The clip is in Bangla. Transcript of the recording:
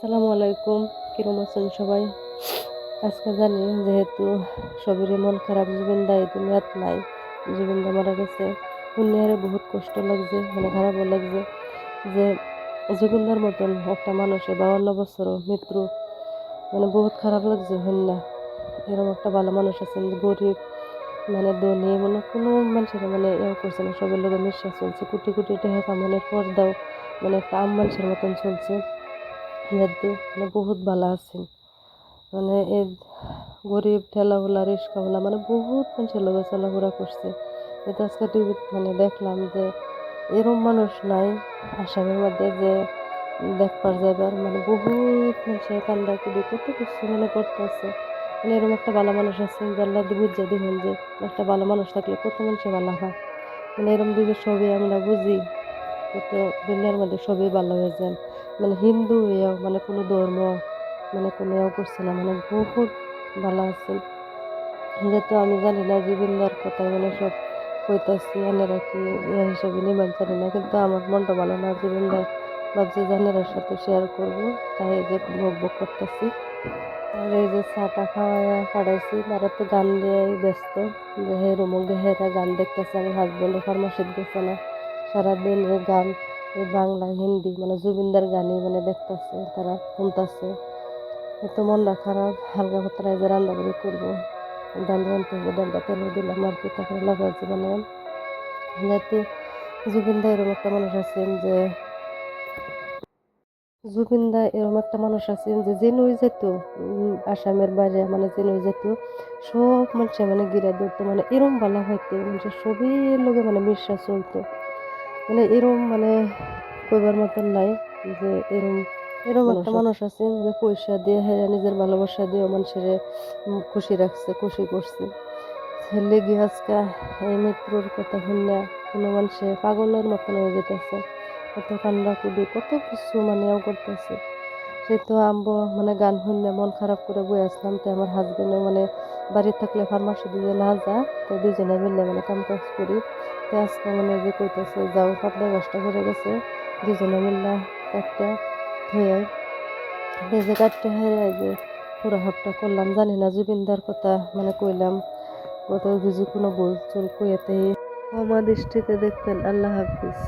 আসসালামু আলাইকুম। কিরম আছেন সবাই? আজকে জানি যেহেতু সবেরই মন খারাপ জুবিনদা এই দুনিয়াত নাই। জুবিনদা মারা গেছে। পুণ্যারে বহুত কষ্ট লাগছে মানে খারাপও লাগছে যে জুবিনদার মতন একটা মানুষের বাউন্ন বছরও মৃত্যু মানে বহুত খারাপ লাগছে হন্যা এরকম একটা ভালো মানুষ আছেন, গরিব মানে ধনী মানে কোনো মানুষের মানে ইয়ে করছে না। সবের লোকের মিশা চলছে, কোটি কোটি টাকা কামানোর পর দাও মানে একটা আম মানুষের মতন চলছে। ইয়াদ্দু মানে বহুত ভালো আছেন। মানে এই গরিব ঠেলাওয়ালা রিক্সাওয়ালা মানে বহুত মানুষের লোকে চলাফেরা করছে। এটা আজকে টিভিতে মানে দেখলাম যে এরম মানুষ নাই, আসামের মধ্যে যে দেখবার যাবার মানে বহুত মানুষের কান্দা কুড়ি কত কিছু মানে করতেছে। মানে এরকম একটা ভালো মানুষ আছে যে আল্লাহ বুঝে দেখুন যে একটা ভালো মানুষ থাকলে কত মানুষের ভালো হয়। মানে এরকম দিকে সবই আমরা বুঝি, কত দুনিয়ার মধ্যে সবই ভালো হয়ে যান মানে হিন্দু হইয়াও মানে কোনো ধর্ম মানে কোনো ইয়েও করছে না মানে বহুত ভালো আছে। যেহেতু আমি জানি না জীবনদার কথা মানে সব কইতাছি এনারা কি ইয়ে হিসাবে নিবেন, জানি না। কিন্তু আমার মনটা ভালো না, জীবনদার ভাবছি জানেরার সাথে শেয়ার করব, তাই এই যে ভোগ ভোগ করতেছি। আর এই যে চাটা খাওয়া পাঠাইছি তারা তো গান দিয়ে ব্যস্ত, যে হে রুমক হেরা গান দেখতেছে আমার হাজব্যান্ডও ফার্মাসিত গেছে না, সারাদিন গান এই বাংলা, হিন্দি মানে জুবিনদার গানই মানে দেখতেছে, তারা শুনতেছে। এত মনটা খারাপ হালকা পাতলা যে রান্নাবাড়ি করব। ডাল রান্নতেছে ডালটা তেলে দিলাম, আর পিঠা করে লাগাচ্ছি মানে যাতে জুবিনদা এরকম একটা মানুষ আছেন যে, জুবিনদা এরকম একটা মানুষ আছেন যে যে নই যেত আসামের বাইরে মানে যে নই যেত সব মানুষে মানে গিরা ধরতো মানে এরম ভালো হইতো, মানুষের সবই লোকে মানে মিশা চলতো। মানে এরম মানে কইবার মতন নাই যে এরম এরম একটা মানুষ আছে যে পয়সা দিয়ে হেরা নিজের ভালোবাসা দিয়ে মানুষের খুশি রাখছে খুশি করছে। ছেলে গিয়ে আজকে এই মিত্রর কথা শুনলে কোনো মানুষের পাগলের মতন হয়ে যেতেছে কত কান্না কুদি কত কিছু মানে করতেছে। সে তো আম্ব মানে গান শুনলে মন খারাপ করে বই আসলাম তো আমার হাজবেন্ডও মানে বাড়ি থাকলে ফার্মাসি দিয়ে না যা তো দুজনে মিললে মানে কাম কাজ করি। তো আজকে মানে যে কইতেছে, যাও পাতলা গাছটা করে গেছে দুজনে মিল্লা কাটটা ধুয়ে যে কাটটা হেরে যে পুরো হাফটা করলাম। জানি না জুবিনদার কথা মানে কইলাম কত বুঝি কোনো ভুল চুল কইয়াতে আমার দৃষ্টিতে দেখবেন, আল্লাহ হাফিজ।